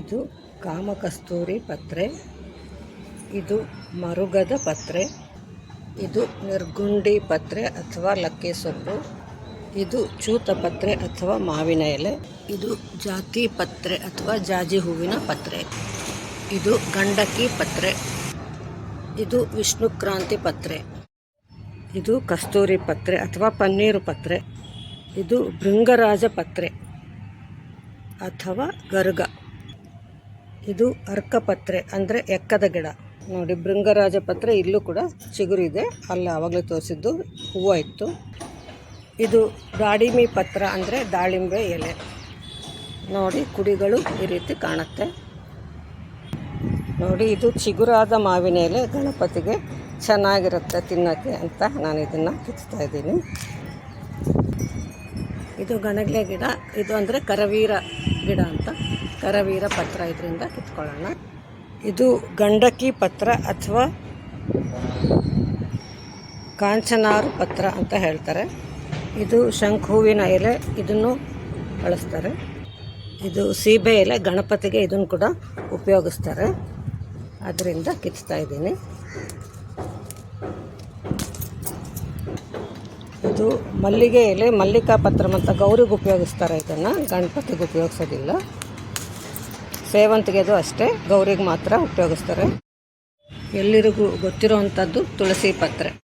ಇದು ಕಾಮಕಸ್ತೂರಿ ಪತ್ರೆ, ಇದು ಮರುಗದ ಪತ್ರೆ, ಇದು ನಿರ್ಗುಂಡಿ ಪತ್ರೆ ಅಥವಾ ಲಕ್ಕೆ ಸೊಪ್ಪು, ಇದು ಚೂತ ಪತ್ರೆ ಅಥವಾ ಮಾವಿನ ಎಲೆ, ಇದು ಜಾತಿ ಪತ್ರೆ ಅಥವಾ ಜಾಜಿ ಹೂವಿನ ಪತ್ರೆ, ಇದು ಗಂಡಕಿ ಪತ್ರೆ, ಇದು ವಿಷ್ಣುಕ್ರಾಂತಿ ಪತ್ರೆ, ಇದು ಕಸ್ತೂರಿ ಪತ್ರೆ ಅಥವಾ ಪನ್ನೀರು ಪತ್ರೆ, ಇದು ಭೃಂಗರಾಜ ಪತ್ರೆ ಅಥವಾ ಗರುಗ. ಇದು ಅರ್ಕಪತ್ರೆ, ಅಂದರೆ ಎಕ್ಕದ ಗಿಡ. ನೋಡಿ ಭೃಂಗರಾಜ ಪತ್ರೆ ಇಲ್ಲೂ ಕೂಡ ಚಿಗುರಿದೆ ಅಲ್ಲಿ ಆವಾಗಲೇ ತೋರಿಸಿದ್ದು ಹೂವು ಇತ್ತು. ಇದು ದಾಳಿಮಿ ಪತ್ರ, ಅಂದರೆ ದಾಳಿಂಬೆ ಎಲೆ. ನೋಡಿ, ಕುಡಿಗಳು ಈ ರೀತಿ ಕಾಣುತ್ತೆ. ನೋಡಿ, ಇದು ಚಿಗುರಾದ ಮಾವಿನ ಎಲೆ. ಗಣಪತಿಗೆ ಚೆನ್ನಾಗಿರುತ್ತೆ ತಿನ್ನೋಕ್ಕೆ ಅಂತ ನಾನು ಇದನ್ನು ಕಿಚ್ತಾ ಇದ್ದೀನಿ. ಇದು ಗಣಗ್ಲೆ ಗಿಡ, ಇದು ಅಂದರೆ ಕರವೀರ ಗಿಡ ಅಂತ. ಕರವೀರ ಪತ್ರ ಇದರಿಂದ ಕಿತ್ಕೊಳ್ಳೋಣ. ಇದು ಗಂಡಕಿ ಪತ್ರ ಅಥವಾ ಕಾಂಚನಾರು ಪತ್ರ ಅಂತ ಹೇಳ್ತಾರೆ. ಇದು ಶಂಖ ಹೂವಿನ ಎಲೆ, ಇದನ್ನು ಬಳಸ್ತಾರೆ. ಇದು ಸೀಬೆ ಎಲೆ, ಗಣಪತಿಗೆ ಇದನ್ನು ಕೂಡ ಉಪಯೋಗಿಸ್ತಾರೆ. ಅದರಿಂದ ಕಿತ್ತಾ ಇದ್ದೀನಿ. ಇದು ಮಲ್ಲಿಗೆ ಎಲೆ, ಮಲ್ಲಿಕಾ ಪತ್ರ ಅಂತ ಗೌರಿಗೆ ಉಪಯೋಗಿಸ್ತಾರೆ ಇದನ್ನು. ಗಣಪತಿಗೆ ಉಪಯೋಗಿಸೋದಿಲ್ಲ. ಸೇವಂತಿಗೆದು ಅಷ್ಟೇ, ಗೌರಿಗೆ ಮಾತ್ರ ಉಪಯೋಗಿಸ್ತಾರೆ. ಎಲ್ಲರಿಗೂ ಗೊತ್ತಿರೋವಂಥದ್ದು ತುಳಸಿ ಪತ್ರೆ.